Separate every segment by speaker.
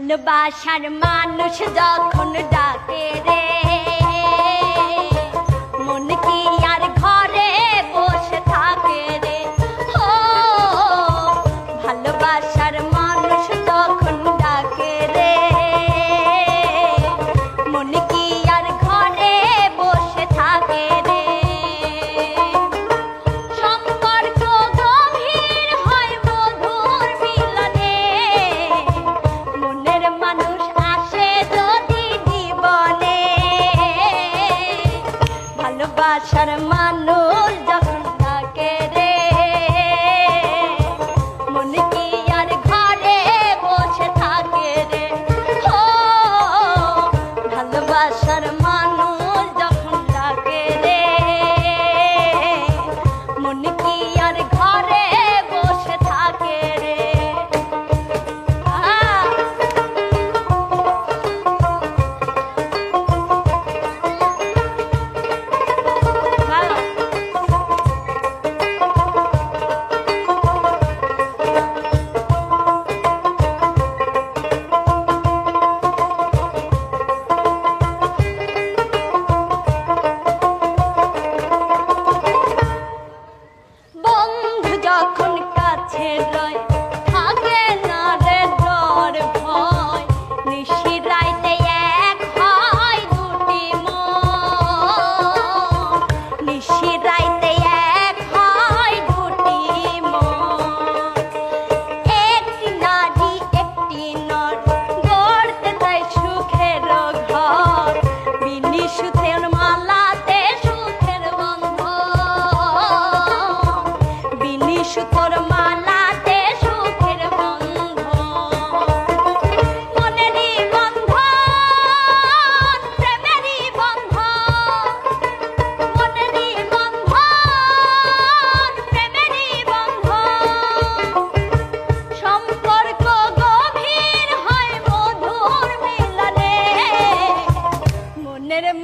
Speaker 1: ভালোবাসার মানুষ যখন ডাকে রে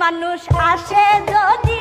Speaker 1: মানুষ আসে যদি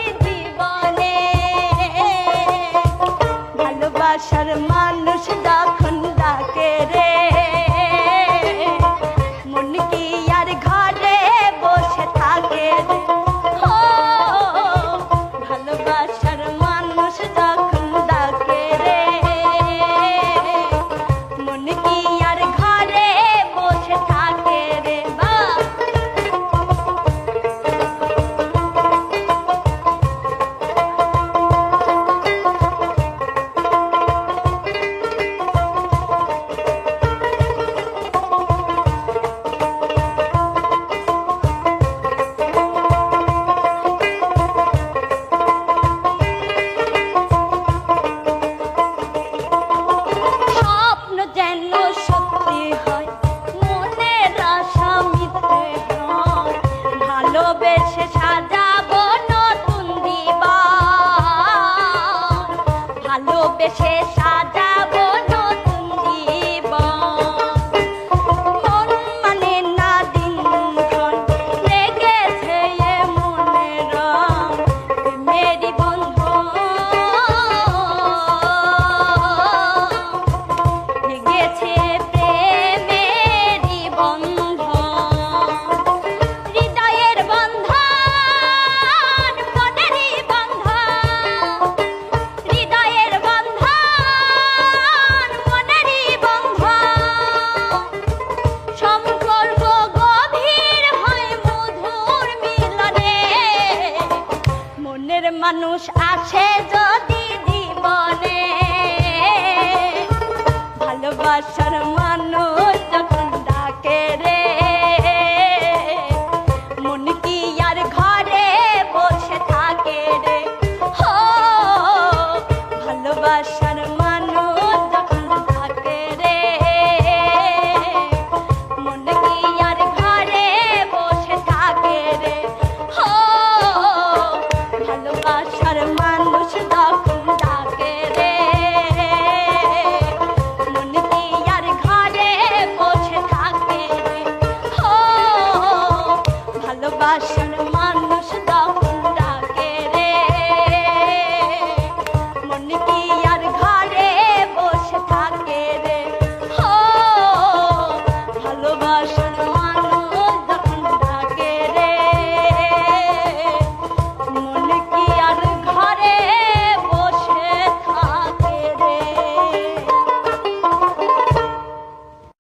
Speaker 1: মনের মানুষ আছে যদি জীবনে। ভালোবাসা